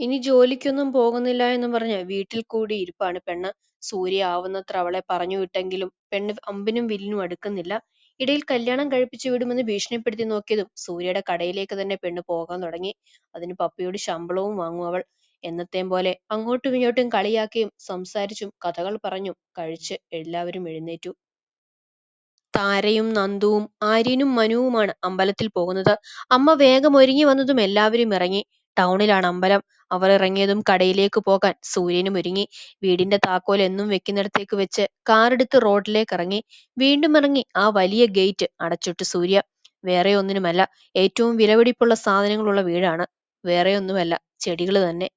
ഇനി ജോലിക്കൊന്നും പോകുന്നില്ല എന്ന് പറഞ്ഞ് വീട്ടിൽ കൂടി ഇരിപ്പാണ് പെണ്ണ്. സൂര്യ ആവുന്നത്ര അവളെ പറഞ്ഞു വിട്ടെങ്കിലും പെണ്ണ് അമ്പിനും വില്ലിനും അടുക്കുന്നില്ല. ഇടയിൽ കല്യാണം കഴിപ്പിച്ചു വിടുമെന്ന് ഭീഷണിപ്പെടുത്തി നോക്കിയതും സൂര്യയുടെ കടയിലേക്ക് തന്നെ പെണ്ണ് പോകാൻ തുടങ്ങി. അതിന് പപ്പിയോട് ശമ്പളവും വാങ്ങും അവൾ. എന്നത്തേം പോലെ അങ്ങോട്ടും ഇങ്ങോട്ടും കളിയാക്കിയും സംസാരിച്ചും കഥകൾ പറഞ്ഞും കഴിച്ച് എല്ലാവരും എഴുന്നേറ്റു. താരയും നന്ദുവും ആര്യനും മനുവുമാണ് അമ്പലത്തിൽ പോകുന്നത്. അമ്മ വേഗം ഒരുങ്ങി വന്നതും എല്ലാവരും ഇറങ്ങി. ടൗണിലാണ് അമ്പലം. അവർ ഇറങ്ങിയതും കടയിലേക്ക് പോകാൻ സൂര്യനും ഒരുങ്ങി. വീടിന്റെ താക്കോൽ എന്നും വെക്കുന്നിടത്തേക്ക് വെച്ച് കാറെടുത്ത് റോഡിലേക്ക് ഇറങ്ങി. വീണ്ടും ഇറങ്ങി ആ വലിയ ഗേറ്റ് അടച്ചിട്ടു സൂര്യ. വേറെ ഒന്നിനുമല്ല ഏറ്റവും വിലപിടിപ്പുള്ള സാധനങ്ങളുള്ള വീടാണ്. വേറെ ഒന്നുമല്ല ചെടികൾ തന്നെ.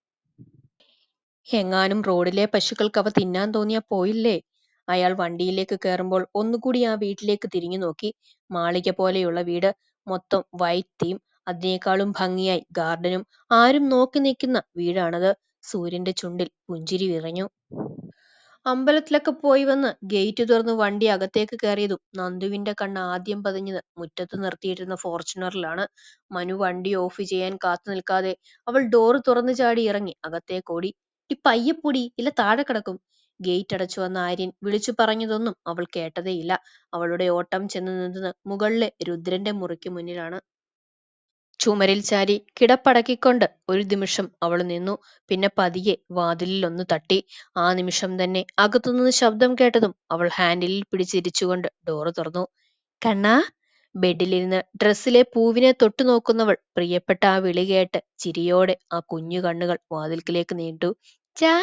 എങ്ങാനും റോഡിലെ പശുക്കൾക്ക് അവ തിന്നാൻ തോന്നിയാ പോയില്ലേ? അയാൾ വണ്ടിയിലേക്ക് കയറുമ്പോൾ ഒന്നുകൂടി ആ വീട്ടിലേക്ക് തിരിഞ്ഞു നോക്കി. മാളിക പോലെയുള്ള വീട് മൊത്തം വൈറ്റ് തീം അതിനേക്കാളും ഭംഗിയായി ഗാർഡനും ആരും നോക്കി നിൽക്കുന്ന വീടാണത്. സൂര്യന്റെ ചുണ്ടിൽ പുഞ്ചിരി വിറഞ്ഞു. അമ്പലത്തിലൊക്കെ പോയി വന്ന് ഗേറ്റ് തുറന്ന് വണ്ടി അകത്തേക്ക് കയറിയതും നന്ദുവിന്റെ കണ്ണ് ആദ്യം പതിഞ്ഞത് മുറ്റത്ത് നിർത്തിയിട്ടിരുന്ന ഫോർച്യൂണറിലാണ്. മനു വണ്ടി ഓഫ് ചെയ്യാൻ കാത്തു നിൽക്കാതെ അവൾ ഡോറ് തുറന്നു ചാടി ഇറങ്ങി അകത്തേക്കോടി ഈ പയ്യപ്പൊടി ഇല്ല താഴെ കിടക്കും ഗേറ്റ് അടച്ചു വന്ന ആര്യൻ വിളിച്ചു പറഞ്ഞതൊന്നും അവൾ കേട്ടതേയില്ല. അവളുടെ ഓട്ടം ചെന്ന് നിന്നത് മുകളിലെ രുദ്രന്റെ മുറിക്ക് മുന്നിലാണ്. ചുമരിൽ ചാരി കിടപ്പടക്കിക്കൊണ്ട് ഒരു നിമിഷം അവൾ നിന്നു. പിന്നെ പതിയെ വാതിലിൽ ഒന്ന് തട്ടി. ആ നിമിഷം തന്നെ അകത്തുനിന്ന് ശബ്ദം കേട്ടതും അവൾ ഹാൻഡിലിൽ പിടിച്ചിരിച്ചുകൊണ്ട് ഡോറ് തുറന്നു. കണ്ണാ! ബെഡിലിരുന്ന് ഡ്രസ്സിലെ പൂവിനെ തൊട്ടു നോക്കുന്നവൾ പ്രിയപ്പെട്ട ആ വിളി കേട്ട് ചിരിയോടെ ആ കുഞ്ഞു കണ്ണുകൾ വാതിൽക്കിലേക്ക് നീണ്ടു ചാ!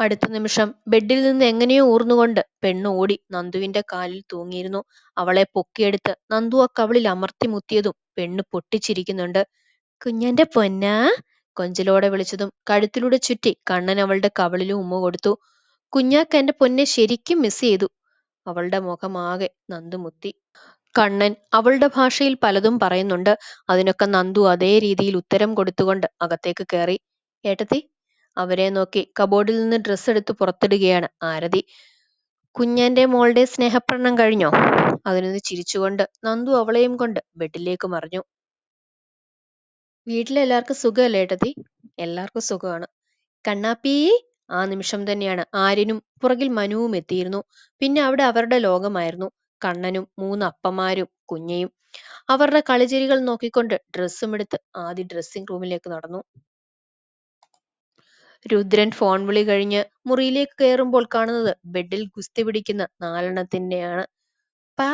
അടുത്ത നിമിഷം ബെഡിൽ നിന്ന് എങ്ങനെയോ ഊർന്നുകൊണ്ട് പെണ്ണ് ഓടി നന്ദുവിന്റെ കാലിൽ തൂങ്ങിയിരുന്നു. അവളെ പൊക്കിയെടുത്ത് നന്ദു ആ കവിളിൽ അമർത്തി മുത്തിയതും പെണ്ണ് പൊട്ടിച്ചിരിക്കുന്നുണ്ട്. കുഞ്ഞന്റെ പൊന്നാ? കൊഞ്ചലോടെ വിളിച്ചതും കഴുത്തിലൂടെ ചുറ്റി കണ്ണൻ അവളുടെ കവളിലും ഉമ്മ കൊടുത്തു. കുഞ്ഞാക്ക എന്റെ പൊന്നെ ശരിക്കും മിസ് ചെയ്തു. അവളുടെ മുഖമാകെ നന്ദു മുത്തി. കണ്ണൻ അവളുടെ ഭാഷയിൽ പലതും പറയുന്നുണ്ട്. അതിനൊക്കെ നന്ദു അതേ രീതിയിൽ ഉത്തരം കൊടുത്തുകൊണ്ട് അകത്തേക്ക് കയറി ഏട്ടത്തി അവരെ നോക്കി കബോർഡിൽ നിന്ന് ഡ്രസ്സ് എടുത്ത് പുറത്തിടുകയാണ്. ആരതി കുഞ്ഞന്റെ മോളുടെ സ്നേഹപ്രണം കഴിഞ്ഞോ? അതിനൊന്ന് ചിരിച്ചുകൊണ്ട് നന്ദു അവളെയും കൊണ്ട് ബെഡിലേക്ക് മറിഞ്ഞു. വീട്ടിലെല്ലാവർക്കും സുഖമല്ലേ ഏട്ടത്തി? എല്ലാവർക്കും സുഖമാണ്. കണ്ണാപ്പി ആ നിമിഷം തന്നെയാണ്. ആര്യനും പുറകിൽ മനുവും എത്തിയിരുന്നു. പിന്നെ അവിടെ അവരുടെ ലോകമായിരുന്നു. കണ്ണനും മൂന്ന് അപ്പമാരും കുഞ്ഞയും. അവരുടെ കളിചിരികൾ നോക്കിക്കൊണ്ട് ഡ്രസ്സും എടുത്ത് ആദ്യ ഡ്രസ്സിംഗ് റൂമിലേക്ക് നടന്നു. രുദ്രൻ ഫോൺ വിളി കഴിഞ്ഞ് മുറിയിലേക്ക് കയറുമ്പോൾ കാണുന്നത് ബെഡിൽ ഗുസ്തി പിടിക്കുന്ന നാലെണ്ണത്തിന്റെയാണ്. പാ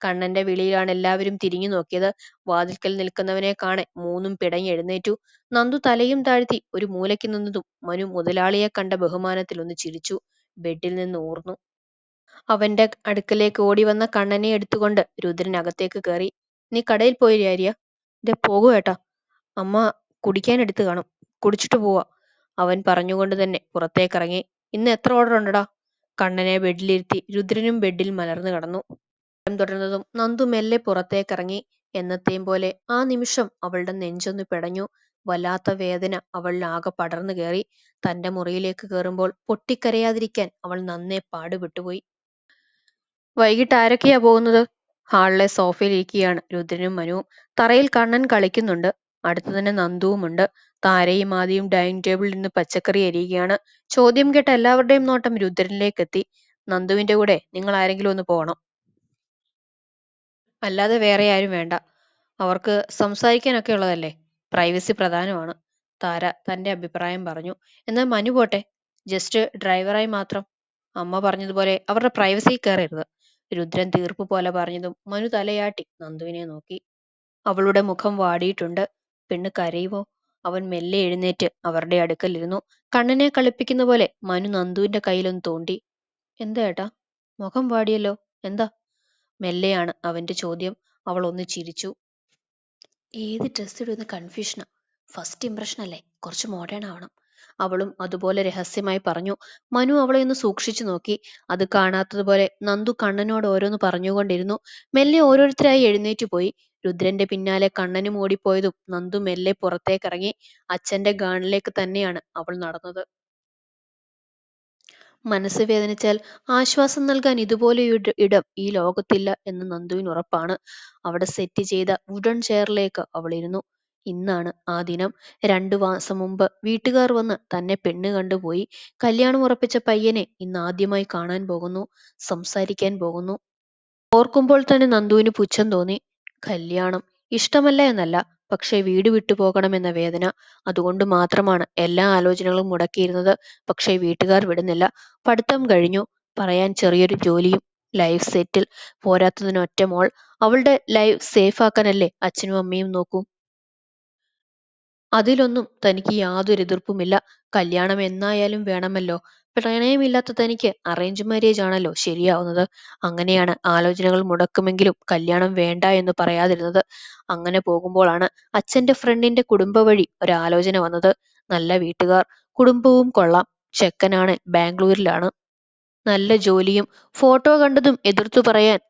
കണ്ണന്റെ വിളിയിലാണ് എല്ലാവരും തിരിഞ്ഞു നോക്കിയത്. വാതിൽക്കൽ നിൽക്കുന്നവനെ കാണെ മൂന്നും പിടഞ്ഞ് എഴുന്നേറ്റു. നന്ദു തലയും താഴ്ത്തി ഒരു മൂലയ്ക്ക് നിന്നതും മനു മുതലാളിയെ കണ്ട ബഹുമാനത്തിൽ ഒന്ന് ചിരിച്ചു. ബെഡിൽ നിന്ന് ഊർന്നു. അവന്റെ അടുക്കലേക്ക് ഓടി വന്ന കണ്ണനെ എടുത്തുകൊണ്ട് രുദ്രൻ അകത്തേക്ക് കയറി. നീ കടയിൽ പോയി ആര്യ ദേ പോകൂ ഏട്ടാ. അമ്മ കുടിക്കാൻ എടുത്തു കാണും. കുടിച്ചിട്ട് പോവാ. അവൻ പറഞ്ഞുകൊണ്ട് തന്നെ പുറത്തേക്കിറങ്ങി. ഇന്ന് എത്ര ഓർഡർ ഉണ്ടടാ? കണ്ണനെ ബെഡിലിരുത്തി രുദ്രനും ബെഡിൽ മലർന്നു കിടന്നു. തുടർന്നതും നന്ദു മെല്ലെ പുറത്തേക്കിറങ്ങി. എന്നത്തെയും പോലെ ആ നിമിഷം അവളുടെ നെഞ്ചൊന്ന് പിടഞ്ഞു. വല്ലാത്ത വേദന അവൾ ആകെ പടർന്നു കയറി. തന്റെ മുറിയിലേക്ക് കയറുമ്പോൾ പൊട്ടിക്കരയാതിരിക്കാൻ അവൾ നന്നേ പാടുപെട്ടുപോയി വൈകിട്ട് ആരൊക്കെയാ പോകുന്നത്? ഹാളിലെ സോഫയിൽ ഇരിക്കുകയാണ് രുദ്രനും മനുവും തറയിൽ കണ്ണൻ കളിക്കുന്നുണ്ട്. അടുത്തു തന്നെ നന്ദുവുമുണ്ട്. താരയും ആദിയും ഡൈനിങ് ടേബിളിൽ നിന്ന് പച്ചക്കറി അരിയുകയാണ്. ചോദ്യം കേട്ട എല്ലാവരുടെയും നോട്ടം രുദ്രനിലേക്ക് എത്തി. നന്ദുവിന്റെ കൂടെ നിങ്ങൾ ആരെങ്കിലും ഒന്ന് പോകണം. അല്ലാതെ വേറെ ആരും വേണ്ട. അവർക്ക് സംസാരിക്കാനൊക്കെ ഉള്ളതല്ലേ? പ്രൈവസി പ്രധാനമാണ്. താര തന്റെ അഭിപ്രായം പറഞ്ഞു. എന്നാൽ മനു പോട്ടെ. ജസ്റ്റ് ഡ്രൈവറായി മാത്രം. അമ്മ പറഞ്ഞതുപോലെ അവരുടെ പ്രൈവസി കയറരുത്. രുദ്രൻ തീർപ്പ് പോലെ പറഞ്ഞതും മനു തലയാട്ടി. നന്ദുവിനെ നോക്കി. അവളുടെ മുഖം വാടിയിട്ടുണ്ട്. പെണ്ണ് കരയുവോ? അവൻ മെല്ലെ എഴുന്നേറ്റ് അവരുടെ അടുക്കലിരുന്നു. കണ്ണനെ കളിപ്പിക്കുന്ന പോലെ മനു നന്ദുവിന്റെ കയ്യിലൊന്ന് തോണ്ടി എന്താ ഏട്ടാ? മുഖം വാടിയല്ലോ? എന്താ? മെല്ലെയാണ് അവന്റെ ചോദ്യം. അവൾ ഒന്ന് ചിരിച്ചു. ഏത് ഡ്രസ് ഇടുന്ന കൺഫ്യൂഷനാ? ഫസ്റ്റ് ഇംപ്രഷൻ അല്ലേ? കുറച്ച് മോഡേൺ ആവണം. അവളും അതുപോലെ രഹസ്യമായി പറഞ്ഞു. മനു അവളെ ഒന്ന് സൂക്ഷിച്ചു നോക്കി. അത് കാണാത്തതുപോലെ നന്ദു കണ്ണനോട് ഓരോന്ന് പറഞ്ഞുകൊണ്ടിരുന്നു. മെല്ലെ ഓരോരുത്തരായി എഴുന്നേറ്റ് പോയി. രുദ്രന്റെ പിന്നാലെ കണ്ണനും ഓടിപ്പോയതും നന്ദു മെല്ലെ പുറത്തേക്കിറങ്ങി അച്ഛന്റെ ഗാണിലേക്ക് തന്നെയാണ് അവൾ നടന്നത്. മനസ്സ് വേദനിച്ചാൽ ആശ്വാസം നൽകാൻ ഇതുപോലെ ഇടം ഈ ലോകത്തില്ല എന്ന് നന്ദുവിന് ഉറപ്പാണ്. അവിടെ സെറ്റ് ചെയ്ത വുഡൻ ചെയറിലേക്ക് അവൾ ഇരുന്നു. ഇന്നാണ് ആ ദിനം. രണ്ടു മാസം മുമ്പ് വീട്ടുകാർ വന്ന് തന്നെ പെണ്ണ് കണ്ടുപോയി. കല്യാണം ഉറപ്പിച്ച പയ്യനെ ഇന്ന് ആദ്യമായി കാണാൻ പോകുന്നു സംസാരിക്കാൻ പോകുന്നു. ഓർക്കുമ്പോൾ തന്നെ നന്ദുവിന് പുച്ഛം തോന്നി. കല്യാണം ഇഷ്ടമല്ല എന്നല്ല പക്ഷേ വീട് വിട്ടു പോകണമെന്ന വേദന അതുകൊണ്ട് മാത്രമാണ് എല്ലാ ആലോചനകളും മുടക്കിയിരുന്നത്. പക്ഷേ വീട്ടുകാർ വിടുന്നില്ല. പഠിത്തം കഴിഞ്ഞു. പറയാൻ ചെറിയൊരു ജോലിയും ലൈഫ് സെറ്റിൽ പോരാത്തതിന് ഒറ്റ മോൾ. അവളുടെ ലൈഫ് സേഫ് ആക്കാനല്ലേ അച്ഛനും അമ്മയും നോക്കൂ. അതിലൊന്നും തനിക്ക് യാതൊരു എതിർപ്പുമില്ല. കല്യാണം എന്നായാലും വേണമല്ലോ. പ്രണയമില്ലാത്ത തനിക്ക് അറേഞ്ച് മാരേജ് ആണല്ലോ ശരിയാവുന്നത്. അങ്ങനെയാണ് ആലോചനകൾ മുടക്കുമെങ്കിലും കല്യാണം വേണ്ട എന്ന് പറയാതിരുന്നത്. അങ്ങനെ പോകുമ്പോഴാണ് അച്ഛന്റെ ഫ്രണ്ടിന്റെ കുടുംബ വഴി ഒരാലോചന വന്നത്. നല്ല വീട്ടുകാർ കുടുംബവും കൊള്ളാം. ചെക്കനാണ് ബാംഗ്ലൂരിലാണ്. നല്ല ജോലിയും ഫോട്ടോ കണ്ടതും എതിർത്തു പറയാൻ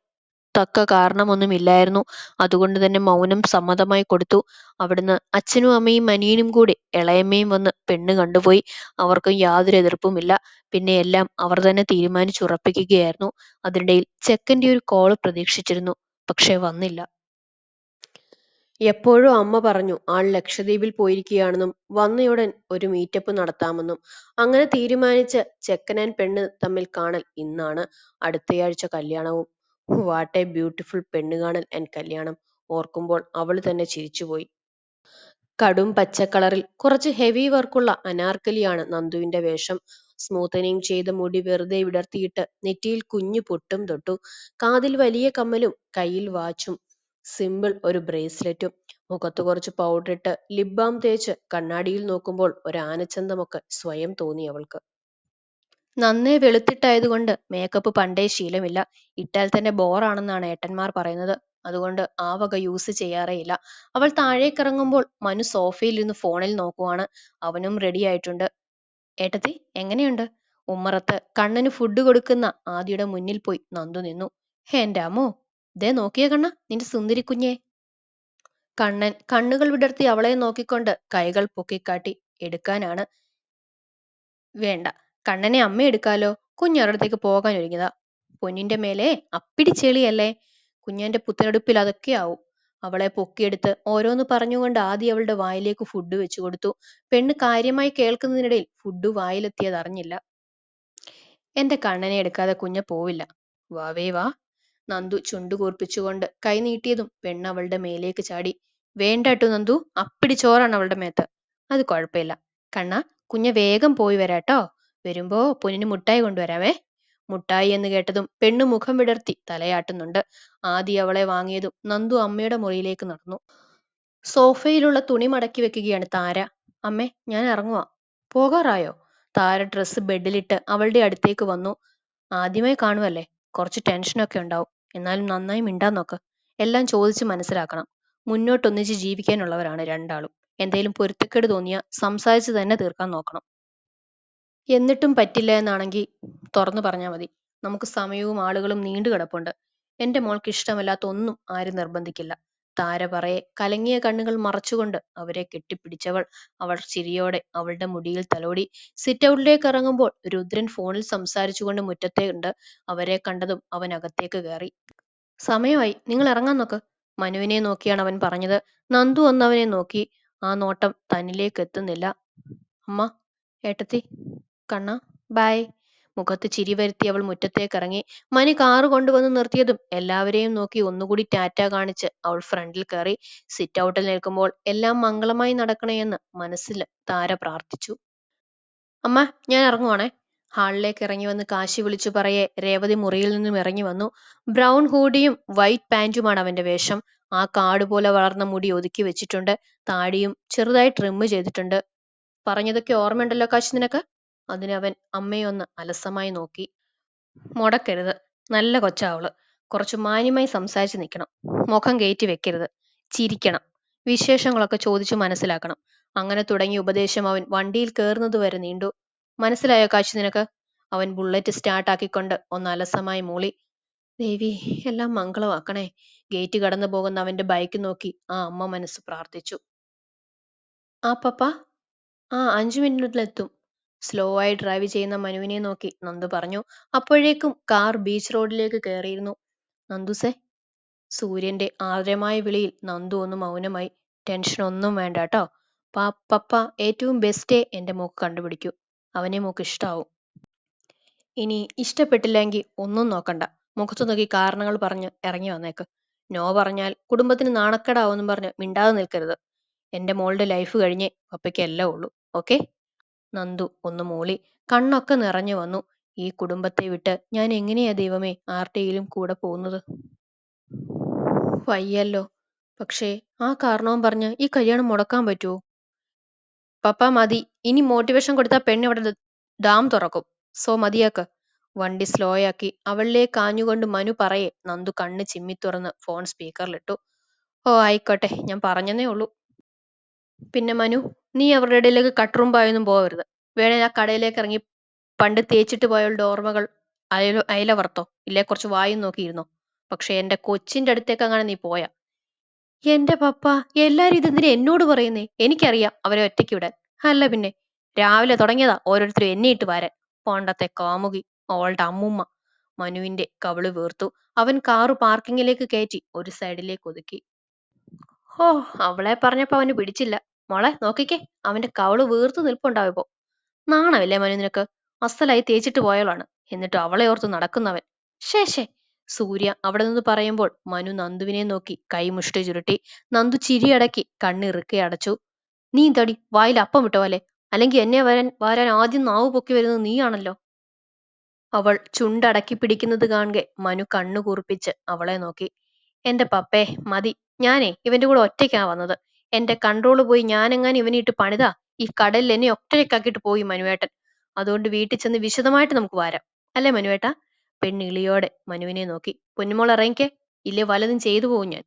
തക്ക കാരണമൊന്നുമില്ലായിരുന്നു. അതുകൊണ്ട് തന്നെ മൗനം സമ്മതമായി കൊടുത്തു. അവിടുന്ന് അച്ഛനും അമ്മയും അനിയനും കൂടി ഇളയമ്മയും വന്ന് പെണ്ണ് കണ്ടുപോയി. അവർക്കും യാതൊരു എതിർപ്പുമില്ല. പിന്നെ എല്ലാം അവർ തന്നെ തീരുമാനിച്ചുറപ്പിക്കുകയായിരുന്നു. അതിനിടയിൽ ചെക്കന്റെ ഒരു കോൾ പ്രതീക്ഷിച്ചിരുന്നു. പക്ഷേ വന്നില്ല. എപ്പോഴും അമ്മ പറഞ്ഞു ആൾ ലക്ഷദ്വീപിൽ പോയിരിക്കുകയാണെന്നും വന്നയുടൻ ഒരു മീറ്റപ്പ് നടത്താമെന്നും. അങ്ങനെ തീരുമാനിച്ച ചെക്കനാൻ പെണ്ണ് തമ്മിൽ കാണൽ ഇന്നാണ് അടുത്തയാഴ്ച കല്യാണവും. വാട്ട് എ ബ്യൂട്ടിഫുൾ പെണ്ണ് കാണൽ ആൻഡ് കല്യാണം ഓർക്കുമ്പോൾ അവൾ തന്നെ ചിരിച്ചുപോയി കടും പച്ച കളറിൽ കുറച്ച് ഹെവി വർക്കുള്ള അനാർക്കലിയാണ് നന്ദുവിന്റെ വേഷം. സ്മൂത്തനിങ് ചെയ്ത മുടി വെറുതെ വിടർത്തിയിട്ട് നെറ്റിയിൽ കുഞ്ഞു പൊട്ടും തൊട്ടു. കാതിൽ വലിയ കമ്മലും കയ്യിൽ വാച്ചും. സിമ്പിൾ ഒരു ബ്രേസ്ലെറ്റും. മുഖത്ത് കുറച്ച് പൗഡറിട്ട് ലിപ് ബാം തേച്ച് കണ്ണാടിയിൽ നോക്കുമ്പോൾ ഒരു ആനച്ചന്തമൊക്കെ സ്വയം തോന്നി അവൾക്ക്. നന്നേ വെളുത്തിട്ടായതുകൊണ്ട് മേക്കപ്പ് പണ്ടേ ശീലമില്ല. ഇട്ടാൽ തന്നെ ബോറാണെന്നാണ് ഏട്ടന്മാർ പറയുന്നത്. അതുകൊണ്ട് ആ വക യൂസ് ചെയ്യാറേയില്ല. അവൾ താഴേക്കിറങ്ങുമ്പോൾ മനു സോഫയിൽ ഇരുന്ന് ഫോണിൽ നോക്കുവാണ്. അവനും റെഡിയായിട്ടുണ്ട്. ഏട്ടത്തി എങ്ങനെയുണ്ട്? ഉമ്മറത്ത് കണ്ണന് ഫുഡ് കൊടുക്കുന്ന ആദിയുടെ മുന്നിൽ പോയി നന്ദു നിന്നു. എന്റെ അമ്മോ ദേ നോക്കിയേ കണ്ണാ നിന്റെ സുന്ദരി കുഞ്ഞെ. കണ്ണൻ കണ്ണുകൾ വിടർത്തി അവളെ നോക്കിക്കൊണ്ട് കൈകൾ പൊക്കിക്കാട്ടി എടുക്കാനാണ് വേണ്ട. കണ്ണനെ അമ്മ എടുക്കാലോ? കുഞ്ഞൊരിടത്തേക്ക് പോകാൻ ഒരുങ്ങിയതാ. പൊന്നിന്റെ മേലെ അപ്പിടി ചെളിയല്ലേ കുഞ്ഞന്റെ പുത്തനെടുപ്പിൽ അതൊക്കെ ആവും. അവളെ പൊക്കിയെടുത്ത് ഓരോന്ന് പറഞ്ഞുകൊണ്ട് ആദ്യം അവളുടെ വായിലേക്ക് ഫുഡ് വെച്ചു കൊടുത്തു. പെണ്ണ് കാര്യമായി കേൾക്കുന്നതിനിടയിൽ ഫുഡ് വായിലെത്തിയത് അറിഞ്ഞില്ല. എന്റെ കണ്ണനെ എടുക്കാതെ കുഞ്ഞ പോവില്ല. വാവേ വാ നന്ദു ചുണ്ടുകൂർപ്പിച്ചുകൊണ്ട് കൈ നീട്ടിയതും പെണ്ണ് അവളുടെ മേലേക്ക് ചാടി. വേണ്ടട്ടു നന്ദു. അപ്പിടി ചോറാണ് അവളുടെ മേത്ത്. അത് കുഴപ്പമില്ല. കണ്ണ കുഞ്ഞ വേഗം പോയി വരാട്ടോ. വരുമ്പോ പൊന്നിന് മുട്ടായി കൊണ്ടുവരാവേ മുട്ടായി എന്ന് കേട്ടതും പെണ്ണ് മുഖം വിടർത്തി തലയാട്ടുന്നുണ്ട്. ആദി അവളെ വാങ്ങിയതും നന്ദു അമ്മയുടെ മുറിയിലേക്ക് നടന്നു. സോഫയിലുള്ള തുണി മടക്കി വെക്കുകയാണ് താര. അമ്മേ ഞാൻ ഇറങ്ങുവാ. പോകാറായോ? താര ഡ്രസ്സ് ബെഡിലിട്ട് അവളുടെ അടുത്തേക്ക് വന്നു. ആദ്യമായി കാണുവല്ലേ? കുറച്ച് ടെൻഷനൊക്കെ ഉണ്ടാവും. എന്നാലും നന്നായി മിണ്ടാൻ നോക്ക്. എല്ലാം ചോദിച്ച് മനസ്സിലാക്കണം. മുന്നോട്ടൊന്നിച്ച് ജീവിക്കാനുള്ളവരാണ് രണ്ടാളും. എന്തേലും പൊരുത്തക്കേട് തോന്നിയാൽ സംസാരിച്ച് തന്നെ തീർക്കാൻ നോക്കണം. എന്നിട്ടും പറ്റില്ല എന്നാണെങ്കിൽ തുറന്നു പറഞ്ഞാൽ മതി. നമുക്ക് സമയവും ആളുകളും നീണ്ടു കിടപ്പുണ്ട്. എന്റെ മോൾക്ക് ഇഷ്ടമല്ലാത്ത ഒന്നും ആരും നിർബന്ധിക്കില്ല. താര പറയെ കലങ്ങിയ കണ്ണുകൾ മറച്ചുകൊണ്ട് അവരെ കെട്ടിപ്പിടിച്ചവൾ. അവൾ ചിരിയോടെ അവളുടെ മുടിയിൽ തലോടി. സിറ്റ് ഔട്ടിലേക്ക് ഇറങ്ങുമ്പോൾ രുദ്രൻ ഫോണിൽ സംസാരിച്ചുകൊണ്ട് മുറ്റത്തേണ്ട് അവരെ കണ്ടതും അവൻ അകത്തേക്ക് കയറി. സമയമായി. നിങ്ങൾ ഇറങ്ങാൻ നോക്ക്. മനുവിനെ നോക്കിയാണ് അവൻ പറഞ്ഞത്. നന്ദു ഒന്ന് അവനെ നോക്കി. ആ നോട്ടം തന്നിലേക്ക് എത്തുന്നില്ല. അമ്മ ഏട്ടത്തി. കണ്ണ ബായ് മുഖത്ത് ചിരി വരുത്തി അവൾ മുറ്റത്തേക്ക് ഇറങ്ങി. മനു കാറ് കൊണ്ടുവന്ന് നിർത്തിയതും എല്ലാവരെയും നോക്കി ഒന്നുകൂടി ടാറ്റ കാണിച്ച് അവൾ ഫ്രണ്ടിൽ കയറി. സിറ്റ് ഔട്ടിൽ നിൽക്കുമ്പോൾ എല്ലാം മംഗളമായി നടക്കണേ എന്ന് മനസ്സിൽ താര പ്രാർത്ഥിച്ചു. അമ്മ ഞാൻ ഇറങ്ങുവാണേ. ഹാളിലേക്ക് ഇറങ്ങി വന്ന് കാശി വിളിച്ചു പറയെ രേവതി മുറിയിൽ നിന്നും ഇറങ്ങി വന്നു. ബ്രൗൺ ഹൂഡിയും വൈറ്റ് പാന്റുമാണ് അവന്റെ വേഷം. ആ കാട് പോലെ വളർന്ന മുടി ഒതുക്കി വെച്ചിട്ടുണ്ട്. താടിയും ചെറുതായി ട്രിം ചെയ്തിട്ടുണ്ട്. പറഞ്ഞതൊക്കെ ഓർമ്മയുണ്ടല്ലോ കാശി നിനക്ക്? അതിനവൻ അമ്മയൊന്ന് അലസമായി നോക്കി. മുടക്കരുത്. നല്ല കൊച്ചാ അവൾ കുറച്ച് മാന്യമായി സംസാരിച്ച് നിൽക്കണം. മുഖം കയറ്റി വെക്കരുത്. ചിരിക്കണം. വിശേഷങ്ങളൊക്കെ ചോദിച്ചു മനസ്സിലാക്കണം. അങ്ങനെ തുടങ്ങിയ ഉപദേശം അവൻ വണ്ടിയിൽ കയറുന്നത് വരെ നീണ്ടു. മനസ്സിലായോ കാശി നിനക്ക്? അവൻ ബുള്ളറ്റ് സ്റ്റാർട്ട് ആക്കിക്കൊണ്ട് ഒന്ന് അലസമായി മൂളി. ദേവി എല്ലാം മംഗളമാക്കണേ. ഗേറ്റ് കടന്നു പോകുന്ന അവന്റെ ബൈക്ക് നോക്കി ആ അമ്മ മനസ്സ് പ്രാർത്ഥിച്ചു. ആ പപ്പ. ആ അഞ്ചു മിനിറ്റിലെത്തും. സ്ലോ ആയി ഡ്രൈവ് ചെയ്യുന്ന മനുവിനെ നോക്കി നന്ദു പറഞ്ഞു. അപ്പോഴേക്കും കാർ ബീച്ച് റോഡിലേക്ക് കയറിയിരുന്നു നന്ദുസേ സൂര്യന്റെ ആർദ്രമായ വിളിയിൽ നന്ദു ഒന്ന് മൗനമായി ടെൻഷൻ ഒന്നും വേണ്ട കേട്ടോ പപ്പ ഏറ്റവും ബെസ്റ്റേ എന്റെ മോക്ക് കണ്ടുപിടിക്കൂ. അവനെ മോക്ക് ഇഷ്ടാവും. ഇനി ഇഷ്ടപ്പെട്ടില്ലെങ്കിൽ ഒന്നും നോക്കണ്ട. മുഖത്ത് നോക്കി കാരണങ്ങൾ പറഞ്ഞ് ഇറങ്ങി വന്നേക്ക്. നോ പറഞ്ഞാൽ കുടുംബത്തിന് നാണക്കേടാവെന്നും പറഞ്ഞ് മിണ്ടാതെ നിൽക്കരുത്. എന്റെ മോളുടെ ലൈഫ് കഴിഞ്ഞേ പപ്പയ്ക്ക് എല്ലാം ഉള്ളൂ. ഓക്കെ? നന്ദു ഒന്ന് മൂളി. കണ്ണൊക്കെ നിറഞ്ഞു വന്നു. ഈ കുടുംബത്തെ വിട്ട് ഞാൻ എങ്ങനെയാ ദൈവമേ ആരുടെയിലും കൂടെ പോകുന്നത്? വയ്യല്ലോ. പക്ഷേ ആ കാരണവും പറഞ്ഞ് ഈ കല്യാണം മുടക്കാൻ പറ്റുമോ പപ്പ മതി. ഇനി മോട്ടിവേഷൻ കൊടുത്താൽ പെണ്ണ് ഇവിടെ ഡാം തുറക്കും. സോ മതിയാക്ക്. വണ്ടി സ്ലോയാക്കി. ആക്കി അവളിലേക്ക് ആഞ്ഞുകൊണ്ട് മനു പറയെ. നന്ദു കണ്ണ് ചിമ്മി തുറന്ന് ഫോൺ സ്പീക്കറിലിട്ടു. ഓ ആയിക്കോട്ടെ. ഞാൻ പറഞ്ഞതേ ഉള്ളൂ. പിന്നെ മനു നീ അവരുടെ ഇടയിലേക്ക് കട്ടുറുമ്പായൊന്നും പോകരുത് വേണേൽ ആ കടയിലേക്ക് ഇറങ്ങി പണ്ട് തേച്ചിട്ട് പോയവളുടെ ഓർമ്മകൾ അയല അയലവർത്തോ ഇല്ലേ? കുറച്ച് വായും നോക്കിയിരുന്നോ? പക്ഷെ എന്റെ കൊച്ചിന്റെ അടുത്തേക്ക് അങ്ങനെ നീ പോയാ. എന്റെ പപ്പ എല്ലാരും ഇതെന്തിനാ എന്നോട് പറയുന്നേ? എനിക്കറിയാം അവരെ ഒറ്റയ്ക്ക് വിടാൻ. അല്ല പിന്നെ രാവിലെ തുടങ്ങിയതാ ഓരോരുത്തരും എന്നെ ഇട്ട് വരാൻ. പണ്ടത്തെ കാമുകി അവളുടെ അമ്മുമ്മ മനുവിന്റെ കവിൾ വീർത്തു. അവൻ കാറ് പാർക്കിങ്ങിലേക്ക് കയറ്റി ഒരു സൈഡിലേക്ക് ഒതുക്കി. ഓ അവളെ പറഞ്ഞപ്പോ അവന് പിടിച്ചില്ല. മോളെ നോക്കിക്കേ അവന്റെ കവൾ വീർത്തു നിൽപ്പുണ്ടാവിപ്പോ നാണമില്ലേ മനു നിനക്ക്? അസലായി തേച്ചിട്ട് പോയവളാണ്. എന്നിട്ട് അവളെ ഓർത്ത് നടക്കുന്നവൻ. ശേഷേ സൂര്യ അവിടെ നിന്ന് പറയുമ്പോൾ മനു നന്ദുവിനെ നോക്കി കൈമുഷ്ടി ചുരുട്ടി നന്ദു ചിരിയടക്കി കണ്ണിറുക്കെ അടച്ചു. നീ തടി വായിൽ അപ്പം വിട്ട പോലെ അല്ലെങ്കിൽ എന്നെ വരാൻ വരാൻ ആദ്യം നാവ് പൊക്കി വരുന്നത് നീയാണല്ലോ? അവൾ ചുണ്ടടക്കി പിടിക്കുന്നത് കാണുക മനു കണ്ണു കുറിപ്പിച്ച് അവളെ നോക്കി. എന്റെ പപ്പേ മതി. ഞാനേ ഇവന്റെ കൂടെ ഒറ്റയ്ക്കാ വന്നത്. എന്റെ കൺട്രോൾ പോയി ഞാനെങ്ങാനും ഇവനെ ഇട്ട് പണിതാ? ഈ കടലിൽ എന്നെ ഒറ്റയ്ക്കാക്കിയിട്ട് പോയി മനുവേട്ടൻ. അതുകൊണ്ട് വീട്ടിൽ ചെന്ന് വിശദമായിട്ട് നമുക്ക് വരാം. അല്ലേ മനുവേട്ട? പെണ്ണിളിയോടെ മനുവിനെ നോക്കി. പൊന്നുമോൾ ഇറങ്ങിക്കേ. ഇല്ലേ വലതും ചെയ്തു പോകും ഞാൻ.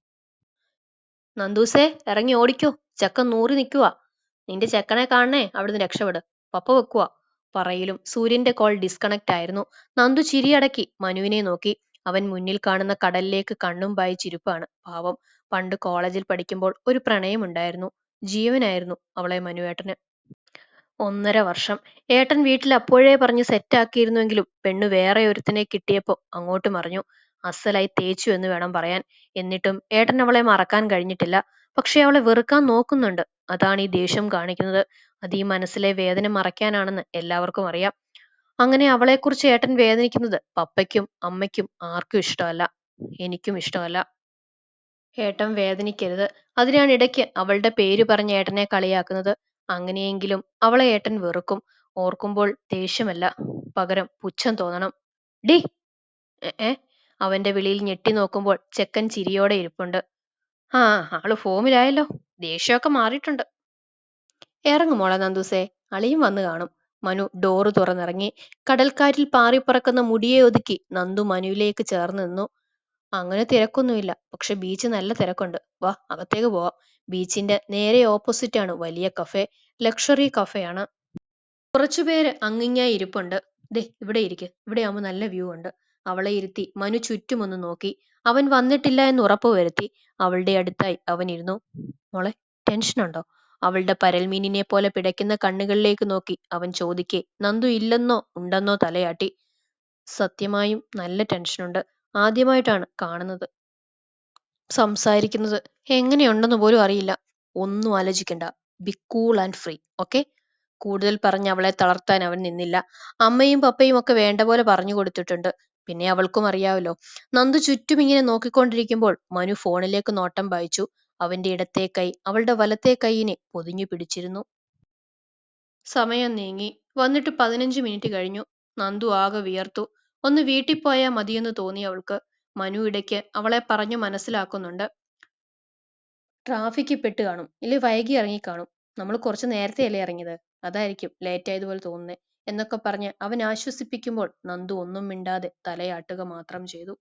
നന്ദൂസേ ഇറങ്ങി ഓടിക്കോ. ചെക്കൻ നൂറി നിൽക്കുക നിന്റെ ചെക്കനെ കാണണേ. അവിടുന്ന് രക്ഷപ്പെട്. പപ്പ വെക്കുക പറയിലും സൂര്യന്റെ കോൾ ഡിസ്കണക്ട് ആയിരുന്നു. നന്ദു ചിരിയടക്കി. മനുവിനെ നോക്കി. അവൻ മുന്നിൽ കാണുന്ന കടലിലേക്ക് കണ്ണും ചിരിപ്പാണ് പാവം പണ്ട് കോളേജിൽ പഠിക്കുമ്പോൾ ഒരു പ്രണയമുണ്ടായിരുന്നു ജീവനായിരുന്നു അവളെ മനുവേട്ടന്. ഒന്നര വർഷം. ഏട്ടൻ വീട്ടിൽ അപ്പോഴേ പറഞ്ഞ് സെറ്റാക്കിയിരുന്നുവെങ്കിലും പെണ്ണു വേറെ ഒരുത്തനെ കിട്ടിയപ്പോൾ അങ്ങോട്ട് മറിഞ്ഞു. അസലായി തേച്ചു എന്ന് വേണം പറയാൻ. എന്നിട്ടും ഏട്ടൻ അവളെ മറക്കാൻ കഴിഞ്ഞിട്ടില്ല. പക്ഷെ അവളെ വെറുക്കാൻ നോക്കുന്നുണ്ട്. അതാണ് ഈ ദേഷ്യം കാണിക്കുന്നത്. അത് ഈ മനസ്സിലെ വേദന മറയ്ക്കാനാണെന്ന് എല്ലാവർക്കും അറിയാം. അങ്ങനെ അവളെക്കുറിച്ച് ഏട്ടൻ വേദനിക്കുന്നത് പപ്പയ്ക്കും അമ്മയ്ക്കും ആർക്കും ഇഷ്ടമല്ല. എനിക്കും ഇഷ്ടമല്ല. ഏട്ടൻ വേദനിക്കരുത്. അതിനാണ് ഇടയ്ക്ക് അവളുടെ പേര് പറഞ്ഞ് ഏട്ടനെ കളിയാക്കുന്നത്. അങ്ങനെയെങ്കിലും അവളെ ഏട്ടൻ വെറുക്കും. ഓർക്കുമ്പോൾ ദേഷ്യമല്ല. പകരം പുച്ഛം തോന്നണം. ഡി ഏ അവന്റെ വിളിയിൽ ഞെട്ടി നോക്കുമ്പോൾ ചെക്കൻ ചിരിയോടെ ഇരിപ്പുണ്ട്. ആ ആൾ ഫോമിലായല്ലോ. ദേഷ്യമൊക്കെ മാറിയിട്ടുണ്ട്. ഇറങ്ങുമോളെ നന്ദൂസേ. അളിയും വന്നു കാണും. മനു ഡോറ് തുറന്നിറങ്ങി. കടൽക്കാറ്റിൽ പാറിപ്പറക്കുന്ന മുടിയെ ഒതുക്കി നന്ദു മനുവിലേക്ക് ചേർന്ന് നിന്നു. അങ്ങനെ തിരക്കൊന്നുമില്ല. പക്ഷെ ബീച്ച് നല്ല തിരക്കുണ്ട്. വാ അകത്തേക്ക് പോവാം. ബീച്ചിന്റെ നേരെ ഓപ്പോസിറ്റ് ആണ് വലിയ കഫേ ലക്ഷറി കഫേയാണ് കുറച്ചുപേര് അങ്ങിങ്ങായി ഇരിപ്പുണ്ട്. ദേ ഇവിടെ ഇരിക്ക്. ഇവിടെ ആവുമ്പോൾ നല്ല വ്യൂ ഉണ്ട്. അവളെ ഇരുത്തി മനു ചുറ്റുമൊന്ന് നോക്കി. അവൻ വന്നിട്ടില്ല എന്ന് ഉറപ്പ് വരുത്തി. അവളുടെ അടുത്തായി അവൻ ഇരുന്നു. മോളെ ടെൻഷനുണ്ടോ അവളുടെ പരൽമീനിനെ പോലെ പിടയ്ക്കുന്ന കണ്ണുകളിലേക്ക് നോക്കി. അവൻ ചോദിക്കെ നന്ദു ഇല്ലെന്നോ? ഉണ്ടെന്നോ തലയാട്ടി? സത്യമായും നല്ല ടെൻഷനുണ്ട്. ആദ്യമായിട്ടാണ് കാണുന്നത്. സംസാരിക്കുന്നത്. എങ്ങനെയുണ്ടെന്ന് പോലും അറിയില്ല. ഒന്നും ആലോചിക്കണ്ട. Be cool and free. Okay? കൂടുതൽ പറഞ്ഞ് അവളെ തളർത്താൻ അവൻ നിന്നില്ല. അമ്മയും പപ്പയും ഒക്കെ വേണ്ട പോലെ പറഞ്ഞു കൊടുത്തിട്ടുണ്ട്. പിന്നെ അവൾക്കും അറിയാമല്ലോ നന്ദു ചുറ്റും ഇങ്ങനെ നോക്കിക്കൊണ്ടിരിക്കുമ്പോൾ മനു ഫോണിലേക്ക് നോട്ടം വായിച്ചു അവന്റെ ഇടത്തെ കൈ അവളുടെ വലത്തെ കൈയിനെ പൊതിഞ്ഞു പിടിച്ചിരുന്നു. സമയം നീങ്ങി. വന്നിട്ട് പതിനഞ്ച് മിനിറ്റ് കഴിഞ്ഞു. നന്ദു ആകെ വിയർത്തു. ഒന്ന് വീട്ടിൽ പോയാൽ മതിയെന്ന് തോന്നി അവൾക്ക്. മനു ഇടയ്ക്ക് അവളെ പറഞ്ഞു മനസ്സിലാക്കുന്നുണ്ട്. ട്രാഫിക്കിൽ പെട്ട് കാണും. ഇല്ലെ വൈകി ഇറങ്ങി കാണും. നമ്മൾ കുറച്ച് നേരത്തെ അല്ലേ ഇറങ്ങിയത്? അതായിരിക്കും ലേറ്റ് ആയതുപോലെ തോന്നുന്നേ. എന്നൊക്കെ പറഞ്ഞ് അവൻ ആശ്വസിപ്പിക്കുമ്പോൾ നന്ദു ഒന്നും മിണ്ടാതെ തലയാട്ടുക മാത്രം ചെയ്തു.